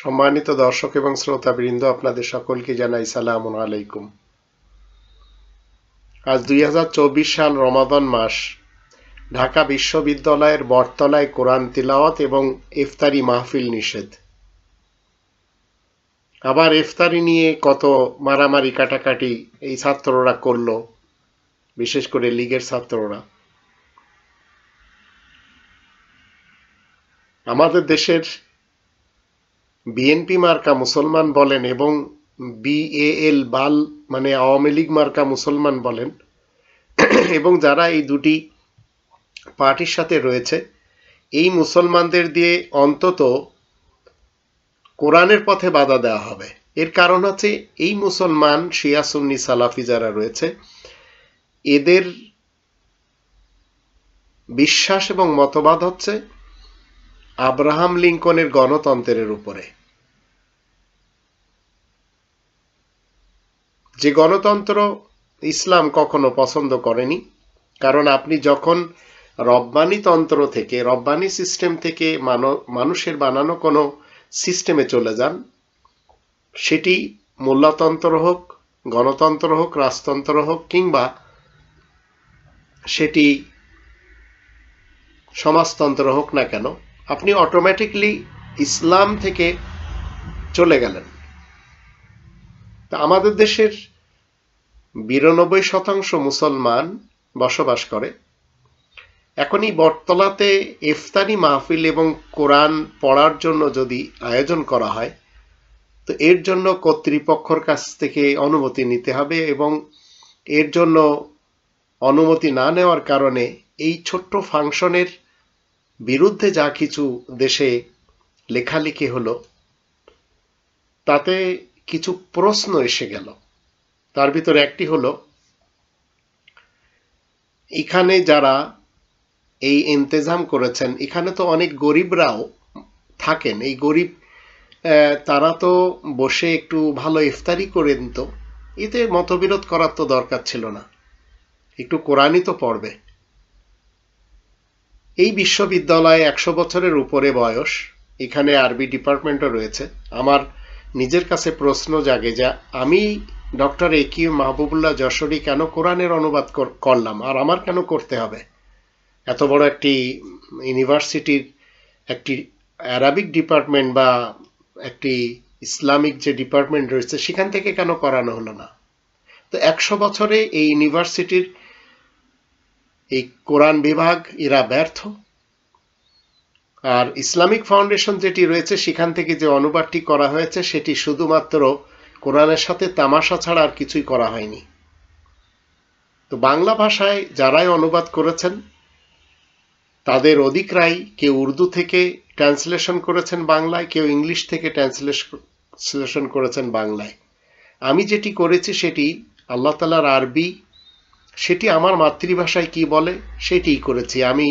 সম্মানিত দর্শক এবং শ্রোতাবৃন্দ, আপনাদের সকলকে জানাই সালাম আলাইকুম। আজ দুই হাজার চব্বিশ সাল রমাদন মাস। ঢাকা বিশ্ববিদ্যালয়ের বটতলায় কোরআন তিলাওয়াত এবং ইফতারি মাহফিল নিষেধ। আবার ইফতারি নিয়ে কত মারামারি কাটাকাটি এই ছাত্ররা করল, বিশেষ করে লীগের ছাত্ররা। আমাদের দেশের বিএনপি মার্কা মুসলমান বলেন এবং বিএএল, বাল মানে আওয়ামী লীগ মার্কা মুসলমান বলেন। এবং যারা এই দুটি পার্টির সাথে রয়েছে, এই মুসলমানদের দিয়ে অন্তত কোরআনের পথে বাধা দেওয়া হবে। এর কারণ হচ্ছে, এই মুসলমান শিয়া সুন্নি সালাফি যারা রয়েছে, এদের বিশ্বাস এবং মতবাদ হচ্ছে আব্রাহাম লিঙ্কনের গণতন্ত্রের উপরে। যে গণতন্ত্র ইসলাম কখনো পছন্দ করেনি, কারণ আপনি যখন রব্বানি তন্ত্র থেকে, রব্বানি সিস্টেম থেকে মানুষের বানানো কোনো সিস্টেমে চলে যান, সেটি মোল্লাতন্ত্র হোক, গণতন্ত্র হোক, রাজতন্ত্র হোক, কিংবা সেটি সমাজতন্ত্র হোক না কেন, আপনি অটোমেটিকলি ইসলাম থেকে চলে গেলেন। তা আমাদের দেশের বিরানব্বই শতাংশ মুসলমান বসবাস করে। এখন এই বটতলাতে ইফতারি মাহফিল এবং কোরআন পড়ার জন্য যদি আয়োজন করা হয়, তো এর জন্য কর্তৃপক্ষর কাছ থেকে অনুমতি নিতে হবে এবং এর জন্য অনুমতি না নেওয়ার কারণে এই ছোট্ট ফাংশনের বিরুদ্ধে যা কিছু দেশে লেখালেখি হলো, তাতে কিছু প্রশ্ন এসে গেল। তার ভিতরে একটি হলো, এখানে যারা এই ইন্তেজাম করেছেন, এখানে তো অনেক গরিবরাও থাকেন। এই গরিব তারা তো বসে একটু ভালো ইফতারি করে নিত এতে মতবিরোধ করার তো দরকার ছিল না। একটু কোরআনই তো পড়বে। এই বিশ্ববিদ্যালয়ে একশো বছরের উপরে বয়স। এখানে আরবি ডিপার্টমেন্টও রয়েছে। আমার নিজের কাছে প্রশ্ন জাগে যা, আমি doctor A Q Mahbubullah Jashori কেন কোরআনের অনুবাদ করলাম? আর আমার কেন করতে হবে? এত বড় একটি ইউনিভার্সিটির একটি অ্যারাবিক ডিপার্টমেন্ট বা একটি ইসলামিক যে ডিপার্টমেন্ট রয়েছে, সেখান থেকে কেন করানো হলো না? তো একশো বছরে এই ইউনিভার্সিটির এই কোরআন বিভাগ, এরা ব্যর্থ। আর ইসলামিক ফাউন্ডেশন যেটি রয়েছে, সেখান থেকে যে অনুবাদটি করা হয়েছে, সেটি শুধুমাত্র কোরআনের সাথে তামাশা ছাড়া আর কিছুই করা হয়নি। তো বাংলা ভাষায় যারাই অনুবাদ করেছেন, তাদের অধিকরাই কেউ উর্দু থেকে ট্রান্সলেশন করেছেন বাংলায়, কেউ ইংলিশ থেকে ট্রান্সলেশন করেছেন বাংলায়। আমি যেটি করেছি সেটি আল্লাহ তালার আরবি, সেটি আমার মাতৃভাষায় কি বলে, সেটিই করেছি। আমি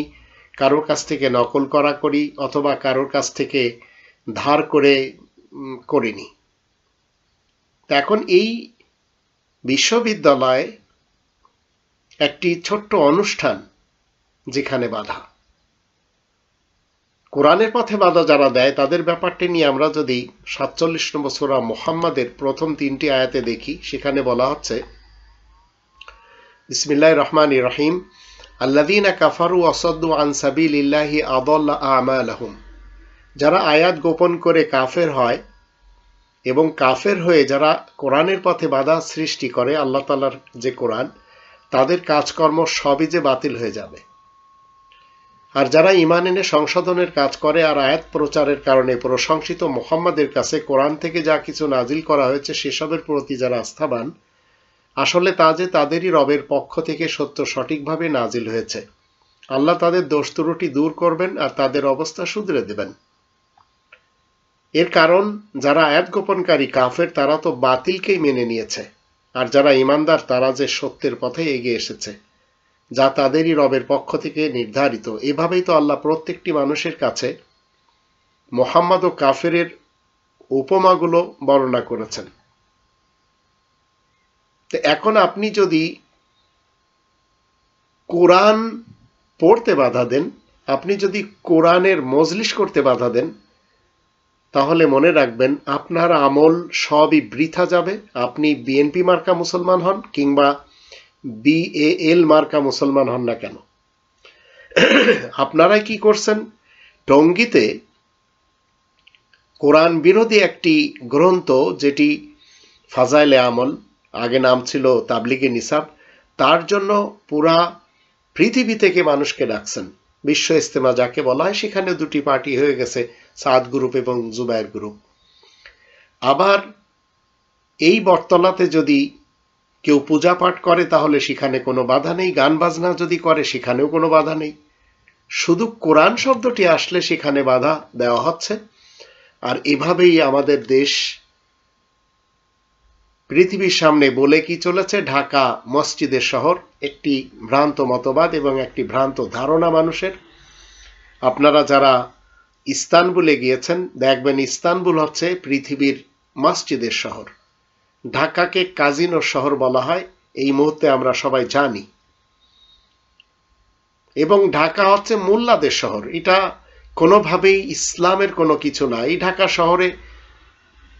কারোর কাছ থেকে নকল করা করি অথবা কারোর কাছ থেকে ধার করে করিনি। এখন এই বিশ্ববিদ্যালয়ে একটি ছোট্ট অনুষ্ঠান যেখানে বাধা। কোরআনের পথে বাধা যারা দেয়, তাদের ব্যাপারটি নিয়ে আমরা যদি সাতচল্লিশ নম্বর সোরা মোহাম্মদের প্রথম তিনটি আয়াতে দেখি, সেখানে বলা হচ্ছে ইসমিল্লাহ রহমান রহিম আল্লাদিনা কাফারু অসদ্দু আন সাবিল ইল্লাহি আদল্লা আমালাহুম। যারা আয়াত গোপন করে কাফের হয় এবং কাফের হয়ে যারা কোরআনের পথে বাধা সৃষ্টি করে, আল্লাহ তালার যে কোরআন, তাদের কাজকর্ম সবই যে বাতিল হয়ে যাবে। আর যারা ইমান এনে সংশোধনের কাজ করে আর আয়াত প্রচারের কারণে প্রশংসিত মোহাম্মদের কাছে কোরআন থেকে যা কিছু নাজিল করা হয়েছে, সেসবের প্রতি যারা আস্থাবান আসলে তা যে তাদেরই রবের পক্ষ থেকে সত্য সঠিকভাবে নাজিল হয়েছে। আল্লাহ তাদের দোষ ত্রুটি দূর করবেন আর তাদের অবস্থা শুধরে দেবেন। এর কারণ, যারা আয়াত গোপনকারী কাফের, তারা তো বাতিলকেই মেনে নিয়েছে। আর যারা ইমানদার, তারা যে সত্যের পথে এগিয়ে এসেছে, যা তাদেরই রবের পক্ষ থেকে নির্ধারিত। এভাবেই তো আল্লাহ প্রত্যেকটি মানুষের কাছে মোহাম্মদ ও কাফেরের উপমাগুলো বর্ণনা করেছেন। তো এখন আপনি যদি কোরআন পড়তে বাধা দেন, আপনি যদি কোরআনের মজলিস করতে বাধা দেন, তাহলে মনে রাখবেন আপনার আমল সবই বৃথা যাবে। আপনি বিএনপি মার্কা মুসলমান হন কিংবা বিএএল মার্কা মুসলমান হন না কেন। আপনারাই কি করছেন? টঙ্গিতে কোরআন বিরোধী একটি গ্রন্থ যেটি ফাজাইলে আমল আগে নাম ছিল তাবলিগে নিসাব, তার জন্য পুরা পৃথিবী থেকে মানুষকে ডাকছেন। বিশ্ব ইস্তেমা যাকে বলা হয়, সেখানে দুটি পার্টি হয়ে গেছে, সাদ গ্রুপ এবং জুবায়ের গ্রুপ। আবার এই বটতলাতে যদি কেউ পূজা পাঠ করে, তাহলে সেখানে কোনো বাধা নেই। গান বাজনা যদি করে, সেখানেও কোনো বাধা নেই। শুধু কোরআন শব্দটি আসলে সেখানে বাধা দেওয়া হচ্ছে। আর এভাবেই আমাদের দেশ পৃথিবীর সামনে বলে কি চলেছে? ঢাকা মসজিদের শহর, একটি ভ্রান্ত মতবাদ এবং একটি ভ্রান্ত ধারণা মানুষের। আপনারা যারা ইস্তানবুলে গিয়েছেন, দেখবেন ইস্তানবুল হচ্ছে পৃথিবীর মসজিদের শহর। ঢাকাকে কাজিনোর শহর বলা হয়, এই মুহূর্তে আমরা সবাই জানি। এবং ঢাকা হচ্ছে মোল্লাদের শহর। এটা কোনোভাবেই ইসলামের কোনো কিছু না। এই ঢাকা শহরে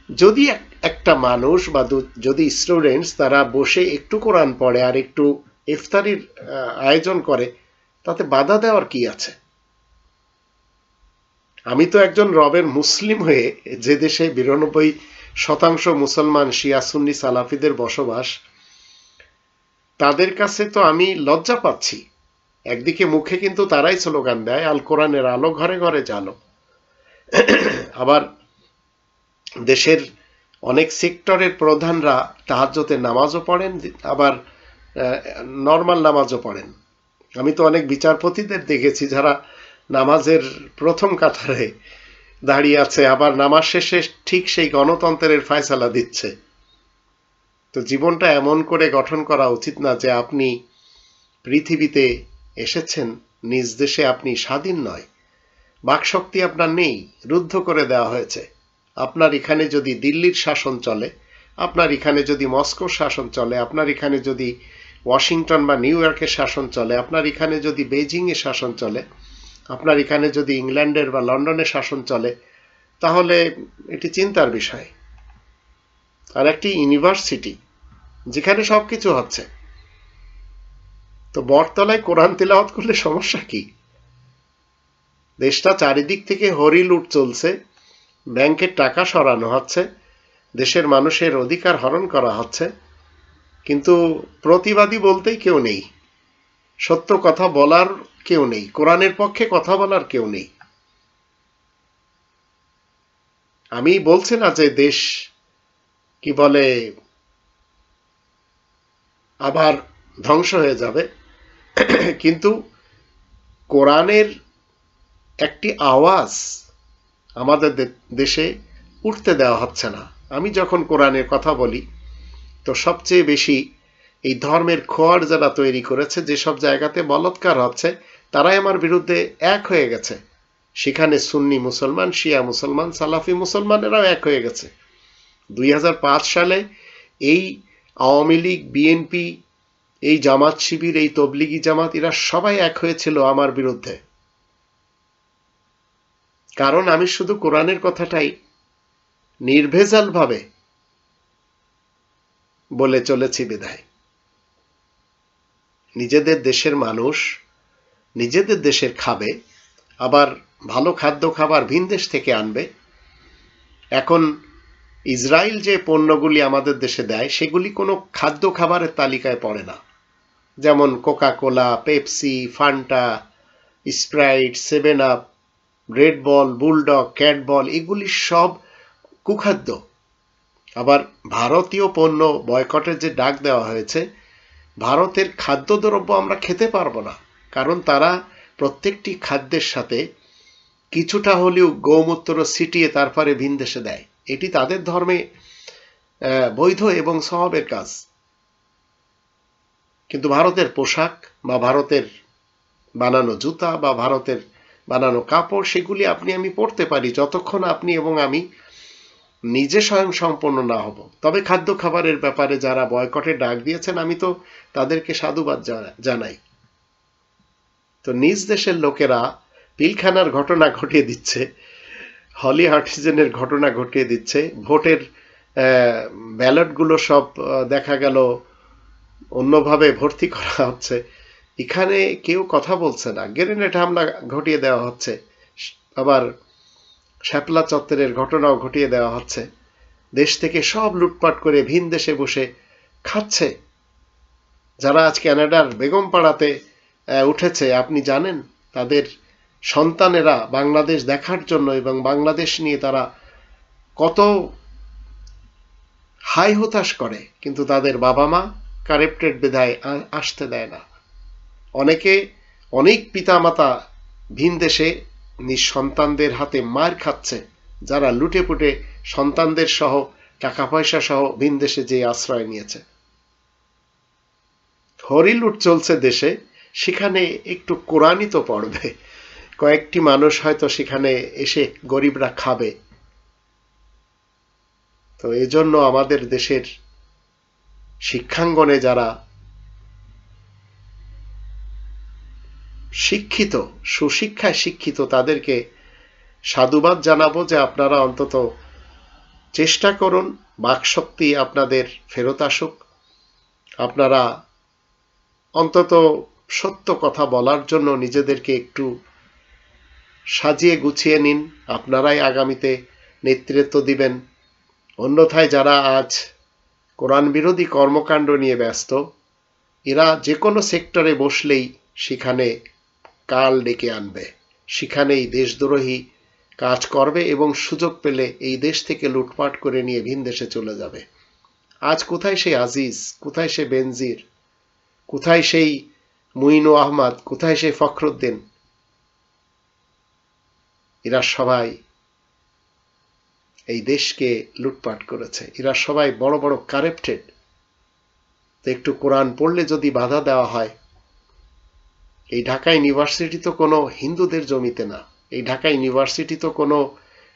যদি একটা মানুষ বা যদি স্টুডেন্টস তারা বসে একটু কোরআন পড়ে আর একটু ইফতারির আয়োজন করে, তাতে বাধা দেওয়ার কি আছে? আমি তো একজন রবের মুসলিম হয়ে যে দেশে বিরানব্বই শতাংশ মুসলমান শিয়া, সুন্নি, সালাফিদের বসবাস, তাদের কাছে তো আমি লজ্জা পাচ্ছি। একদিকে মুখে কিন্তু তারাই স্লোগান দেয়, আল কোরআনের আলো ঘরে ঘরে জানো আবার দেশের অনেক সেক্টরের প্রধানরা তাহাজ্যতে নামাজও পড়েন, আবার নর্মাল নামাজও পড়েন। আমি তো অনেক বিচারপতিদের দেখেছি যারা নামাজের প্রথম কাতারে দাঁড়িয়ে আছে, আবার নামাজ শেষে ঠিক সেই গণতন্ত্রের ফায়সালা দিচ্ছে। তো জীবনটা এমন করে গঠন করা উচিত না যে আপনি পৃথিবীতে এসেছেন, নিজ দেশে আপনি স্বাধীন নয়। বাকশক্তি আপনার নেই, রুদ্ধ করে দেওয়া হয়েছে। আপনার এখানে যদি দিল্লির শাসন চলে, আপনার এখানে যদি মস্কোর শাসন চলে, আপনার এখানে যদি ওয়াশিংটন বা নিউ ইয়র্কের শাসন চলে, আপনার এখানে যদি বেজিংয়ের শাসন চলে, আপনার এখানে যদি ইংল্যান্ডের বা লন্ডনের শাসন চলে, তাহলে এটি চিন্তার বিষয়। আর একটি ইউনিভার্সিটি, যেখানে সব কিছু হচ্ছে। তো বটতলায় কোরআন তেলাওয়াত করলে সমস্যা কি? দেশটা চারিদিক থেকে হরি লুট চলছে। ব্যাংকের টাকা সরানো হচ্ছে, দেশের মানুষের অধিকার হরণ করা হচ্ছে, কিন্তু প্রতিবাদী বলতেই কেউ নেই। সত্য কথা বলার কেউ নেই, কোরআনের পক্ষে কথা বলার কেউ নেই। আমি বলছি না যে দেশ, কি বলে, আবার ধ্বংস হয়ে যাবে, কিন্তু কোরআনের একটি আওয়াজ আমাদের দেশে উঠতে দেওয়া হচ্ছে না। আমি যখন কোরআনের কথা বলি, তো সবচেয়ে বেশি এই ধর্মের খোয়ার যারা তৈরি করেছে যেসব জায়গাতে বলৎকার হচ্ছে, তারাই আমার বিরুদ্ধে এক হয়ে গেছে। সেখানে সুন্নি মুসলমান, শিয়া মুসলমান, সালাফি মুসলমানেরাও এক হয়ে গেছে। দুই হাজার পাঁচ সালে এই আওয়ামী লীগ, বিএনপি, এই জামাত শিবির, এই তবলিগি জামাত, এরা সবাই এক হয়েছিল আমার বিরুদ্ধে। কারণ আমি শুধু কোরআনের কথাটাই নির্ভেজালভাবে বলে চলেছি বিদায়। নিজেদের দেশের মানুষ নিজেদের দেশের খাবে, আবার ভালো খাদ্য খাবার ভিন দেশ থেকে আনবে। এখন ইসরায়েল যে পণ্যগুলি আমাদের দেশে দেয়, সেগুলি কোনো খাদ্য খাবারের তালিকায় পড়ে না। যেমন Coca Cola Pepsi, Fanta, Sprite, seven up Red Bull bulldog cat ball এগুলি সব কুখাদ্য। আবার ভারতীয় পণ্য বয়কটের যে ডাক দেওয়া হয়েছে, ভারতের খাদ্যদ্রব্য আমরা খেতে পারব না, কারণ তারা প্রত্যেকটি খাদ্যের সাথে কিছুটা হলেও গৌমূত্র ছিটিয়ে তারপরে ভিন দেশে দেয়। এটি তাদের ধর্মে বৈধ এবং স্বভাবের কাজ। কিন্তু ভারতের পোশাক বা ভারতের বানানো জুতা বা ভারতের বানানো কাপড়, সেগুলি আপনি, আমি পড়তে পারি যতক্ষণ আপনি এবং আমি নিজে স্বয়ং সম্পন্ন না হব। তবে খাদ্য খাবারের ব্যাপারে যারা বয়কটে ডাক দিয়েছেন, আমি তো তাদেরকে সাধুবাদ জানাই। তো নিজ দেশের লোকেরা পিলখানার ঘটনা ঘটিয়ে দিচ্ছে, হলি হার্টিজেনের ঘটনা ঘটিয়ে দিচ্ছে, ভোটের ব্যালটগুলো সব দেখা গেল অন্যভাবে ভর্তি করা হচ্ছে। এখানে কেউ কথা বলছে না। গ্রেনেড হামলা ঘটিয়ে দেওয়া হচ্ছে। আবার শ্যাপলা চত্বরের ঘটনাও ঘটিয়ে দেওয়া হচ্ছে। দেশ থেকে সব লুটপাট করে ভিন দেশে বসে খাচ্ছে। যারা আজ ক্যানাডার বেগম পাড়াতে উঠেছে, আপনি জানেন, তাদের সন্তানেরা বাংলাদেশ দেখার জন্য এবং বাংলাদেশ নিয়ে তারা কত হাই হতাশ করে, কিন্তু তাদের বাবা মা কারেপ্টেড বিধায় আসতে দেয় না। অনেকে অনেক পিতামাতা ভিন দেশে নিজ সন্তানদের হাতে মার খাচ্ছে, যারা লুটে পুটে সন্তানদের সহ টাকা পয়সা সহ ভিন দেশে যে আশ্রয় নিয়েছে। হরিলুট চলছে দেশে, সেখানে একটু কোরআনই তো পড়বে। কয়েকটি মানুষ হয়তো সেখানে এসে গরিবরা খাবে। তো এজন্য আমাদের দেশের শিক্ষাঙ্গনে যারা শিক্ষিত, সুশিক্ষায় শিক্ষিত তাদেরকে সাধুবাদ জানাব যে আপনারা অন্তত চেষ্টা করুন, বাকশক্তি আপনাদের ফেরত আসুক। আপনারা অন্তত সত্য কথা বলার জন্য নিজেদেরকে একটু সাজিয়ে গুছিয়ে নিন। আপনারাই আগামীতে নেতৃত্ব দিবেন। অন্যথায় যারা আজ কোরআন বিরোধী কর্মকাণ্ড নিয়ে ব্যস্ত, এরা যে কোনো সেক্টরে বসলেই সেখানে কাল ডেকে আনবে। সেখানেই দেশদ্রোহী কাজ করবে এবং সুযোগ পেলে এই দেশ থেকে লুটপাট করে নিয়ে ভিন দেশে চলে যাবে। আজ কোথায় সেই আজিজ? কোথায় সে বেনজির? কোথায় সেই মুইনু আহমদ? কোথায় সেই ফখরুদ্দিন? এরা সবাই এই দেশকে লুটপাট করেছে। এরা সবাই বড় বড় কারেপ্টেড তো একটু কোরআন পড়লে যদি বাধা দেওয়া হয় এই ঢাকা ইউনিভার্সিটি তো কোনো হিন্দুদের জমিতে না। এই ঢাকা ইউনিভার্সিটি তো কোনো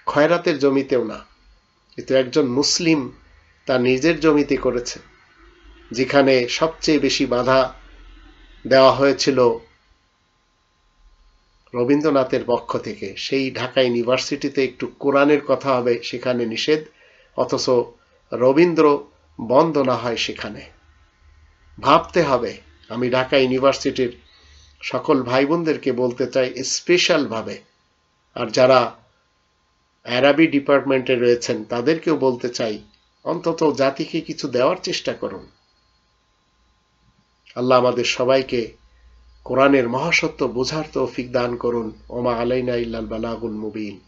খয়রাতের জমিতেও না। কিন্তু একজন মুসলিম তার নিজের জমিতে করেছে, যেখানে সবচেয়ে বেশি বাধা দেওয়া হয়েছিল রবীন্দ্রনাথের পক্ষ থেকে। সেই ঢাকা ইউনিভার্সিটিতে একটু কোরআনের কথা হবে, সেখানে নিষেধ, অথচ রবীন্দ্র বন্ধ না হয় সেখানে। ভাবতে হবে, আমি ঢাকা ইউনিভার্সিটির সকল ভাই বোনদেরকে বলতে চাই স্পেশালভাবে আর যারা অ্যারাবি ডিপার্টমেন্টে রয়েছেন, তাদেরকেও বলতে চাই, অন্তত জাতিকে কিছু দেওয়ার চেষ্টা করুন। আল্লাহ আমাদের সবাইকে কোরআনের মহাসত্য বোঝার তৌফিক দান করুন। ওমা আলাইনা ইল্লাল বালাগুল মুবিন।